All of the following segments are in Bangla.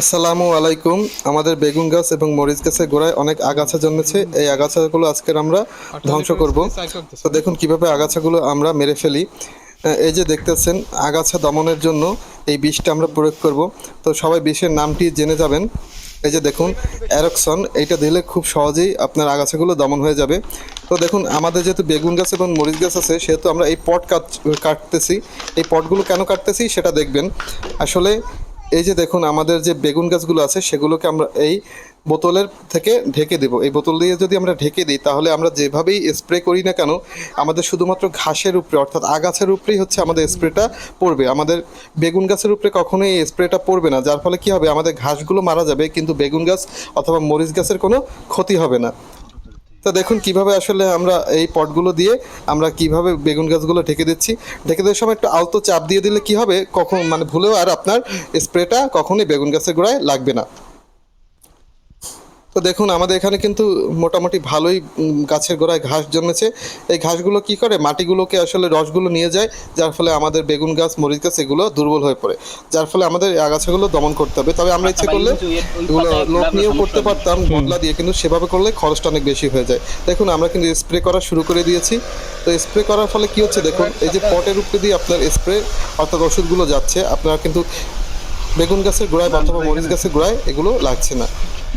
আসসালামু আলাইকুম। আমাদের বেগুন গাছ এবং মরিচ গাছের গোড়ায় অনেক আগাছা জন্মেছে। এই আগাছাগুলো আজকের আমরা ধ্বংস করব। তো দেখুন কীভাবে আগাছাগুলো আমরা মেরে ফেলি। এই যে দেখতেছেন, আগাছা দমনের জন্য এই বিষটা আমরা প্রয়োগ করব। তো সবাই বিষের নামটি জেনে যাবেন। এই যে দেখুন, অ্যারক্সন, এইটা দিলে খুব সহজেই আপনার আগাছাগুলো দমন হয়ে যাবে। তো দেখুন, আমাদের যেহেতু বেগুন গাছ এবং মরিচ গাছ আছে, সেহেতু আমরা এই পট কাট, কাটতেছি। এই পটগুলো কেন কাটতেছি সেটা দেখবেন। আসলে এই যে দেখুন, আমাদের যে বেগুন গাছগুলো আছে, সেগুলোকে আমরা এই বোতলের থেকে ঢেকে দেব। এই বোতল দিয়ে যদি আমরা ঢেকে দিই, তাহলে আমরা যেভাবেই স্প্রে করি না কেন, আমাদের শুধুমাত্র ঘাসের উপরে, অর্থাৎ আগাছার উপরেই হচ্ছে আমাদের স্প্রেটা পড়বে। আমাদের বেগুন গাছের উপরে কখনোই এই স্প্রেটা পড়বে না। যার ফলে কি হবে? আমাদের ঘাসগুলো মারা যাবে, কিন্তু বেগুন গাছ অথবা মরিচ গাছের কোনো ক্ষতি হবে না। তো দেখুন কীভাবে আসলে আমরা এই পটগুলো দিয়ে আমরা কীভাবে বেগুন গাছগুলো ঢেকে দিচ্ছি। ঢেকে দেওয়ার সময় একটু আলতো চাপ দিয়ে দিলে কি হবে? কখন মানে ভুলেও আর আপনার স্প্রেটা কখনোই বেগুন গাছের গোড়ায় লাগবে না। তো দেখুন আমাদের এখানে কিন্তু মোটামুটি ভালোই গাছের গোড়ায় ঘাস জমেছে এই ঘাসগুলো কি করে? মাটিগুলোকে আসলে রসগুলো নিয়ে যায় যার ফলে আমাদের বেগুন গাছ মরিচ গাছ এগুলো দুর্বল হয়ে পড়ে। যার ফলে আমাদের এই আগাছাগুলো দমন করতে হবে। তবে আমরা ইচ্ছে করলে এগুলো লোক নিয়েও করতে পারতাম বদলা দিয়ে কিন্তু সেভাবে করলে খরচটা অনেক বেশি হয়ে যায়। দেখুন আমরা কিন্তু স্প্রে করা শুরু করে দিয়েছি। তো স্প্রে করার ফলে কি হচ্ছে দেখুন এই যে পটের উপরে দিয়ে আপনার স্প্রে অর্থাৎ ওষুধগুলো যাচ্ছে আপনারা কিন্তু বেগুন গাছের গোড়ায় বা অথবা মরিচ গাছের গোড়ায় এগুলো লাগছে না।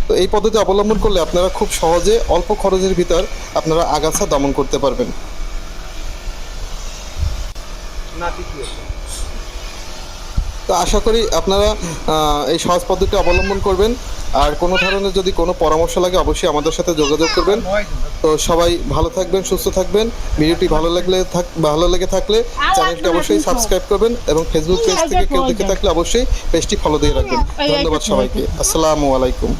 তো এই পদ্ধতি অবলম্বন করলে আপনারা খুব সহজে অল্প খরচের ভিতর আপনারা আগাছা দমন করতে পারবেন। তো আশা করি আপনারা এই সহজ পদ্ধতি অবলম্বন করবেন। আর কোনো ধরনের যদি কোনো পরামর্শ লাগে অবশ্যই আমাদের সাথে যোগাযোগ করবেন। তো সবাই ভালো থাকবেন সুস্থ থাকবেন। ভিডিওটি ভালো লাগলে থাক ভালো লেগে থাকলে চ্যানেলটি অবশ্যই সাবস্ক্রাইব করবেন এবং ফেসবুক পেজ থেকে কেউ দেখে থাকলে অবশ্যই পেজটি ফলো দিয়ে রাখবেন। ধন্যবাদ সবাইকে। আসসালামু আলাইকুম।